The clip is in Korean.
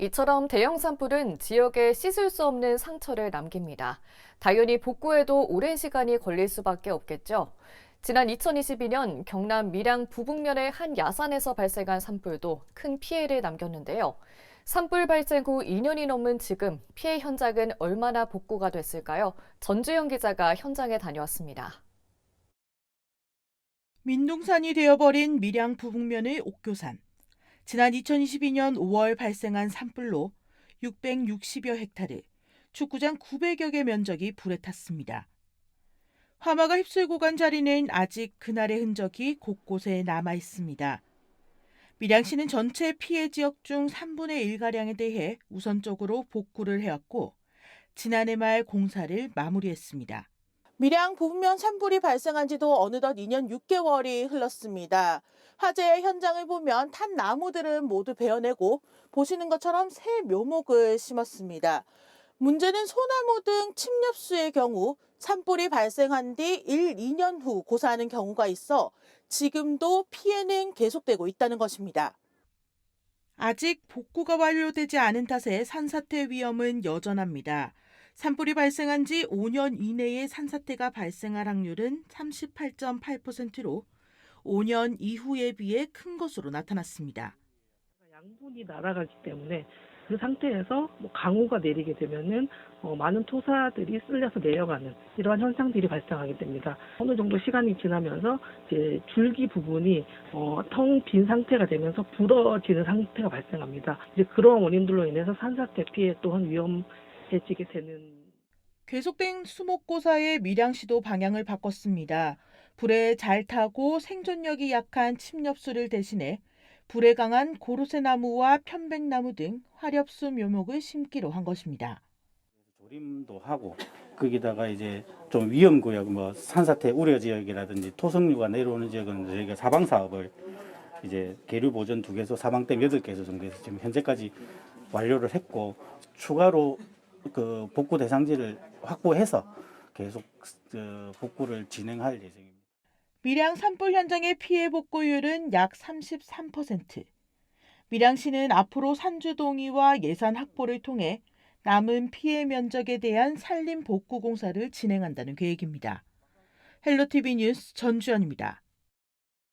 이처럼 대형 산불은 지역에 씻을 수 없는 상처를 남깁니다. 당연히 복구에도 오랜 시간이 걸릴 수밖에 없겠죠. 지난 2022년 경남 밀양 부북면의 한 야산에서 발생한 산불도 큰 피해를 남겼는데요. 산불 발생 후 2년이 넘은 지금 피해 현장은 얼마나 복구가 됐을까요? 전주영 기자가 현장에 다녀왔습니다. 민둥산이 되어버린 밀양 부북면의 옥교산. 지난 2022년 5월 발생한 산불로 660여 헥타르, 축구장 900여 개 면적이 불에 탔습니다. 화마가 휩쓸고 간 자리는 아직 그날의 흔적이 곳곳에 남아 있습니다. 밀양시는 전체 피해 지역 중 3분의 1가량에 대해 우선적으로 복구를 해왔고 지난해 말 공사를 마무리했습니다. 밀양 부북면 산불이 발생한 지도 어느덧 2년 6개월이 흘렀습니다. 화재의 현장을 보면 탄 나무들은 모두 베어내고 보시는 것처럼 새 묘목을 심었습니다. 문제는 소나무 등 침엽수의 경우 산불이 발생한 뒤 1, 2년 후 고사하는 경우가 있어 지금도 피해는 계속되고 있다는 것입니다. 아직 복구가 완료되지 않은 탓에 산사태 위험은 여전합니다. 산불이 발생한 지 5년 이내에 산사태가 발생할 확률은 38.8%로 5년 이후에 비해 큰 것으로 나타났습니다. 양분이 날아가기 때문에 그 상태에서 뭐 강우가 내리게 되면은 어, 많은 토사들이 쓸려서 내려가는 이러한 현상들이 발생하게 됩니다. 어느 정도 시간이 지나면서 이제 줄기 부분이 어, 텅빈 상태가 되면서 부러지는 상태가 발생합니다. 이제 그런 원인들로 인해서 산사태 피해 또한 위험 해지게 되는 계속된 수목고사에 밀양시도 방향을 바꿨습니다. 불에 잘 타고 생존력이 약한 침엽수를 대신해 불에 강한 고로쇠나무와 편백나무 등 화렵수 묘목을 심기로 한 것입니다. 조림도 하고 거기다가 이제 좀 위험 구역 뭐 산사태 우려 지역이라든지 토성류가 내려오는 지역은 저희가 사방 사업을 이제 계류 보전 두 개소 사방댐 여덟 개소 정도에서 지금 현재까지 완료를 했고 추가로 그 복구 대상지를 확보해서 계속 그 복구를 진행할 예정입니다. 밀양 산불 현장의 피해 복구율은 약 33%. 밀양시는 앞으로 산주 동의와 예산 확보를 통해 남은 피해 면적에 대한 산림 복구 공사를 진행한다는 계획입니다. 헬로티비 뉴스 전주현입니다.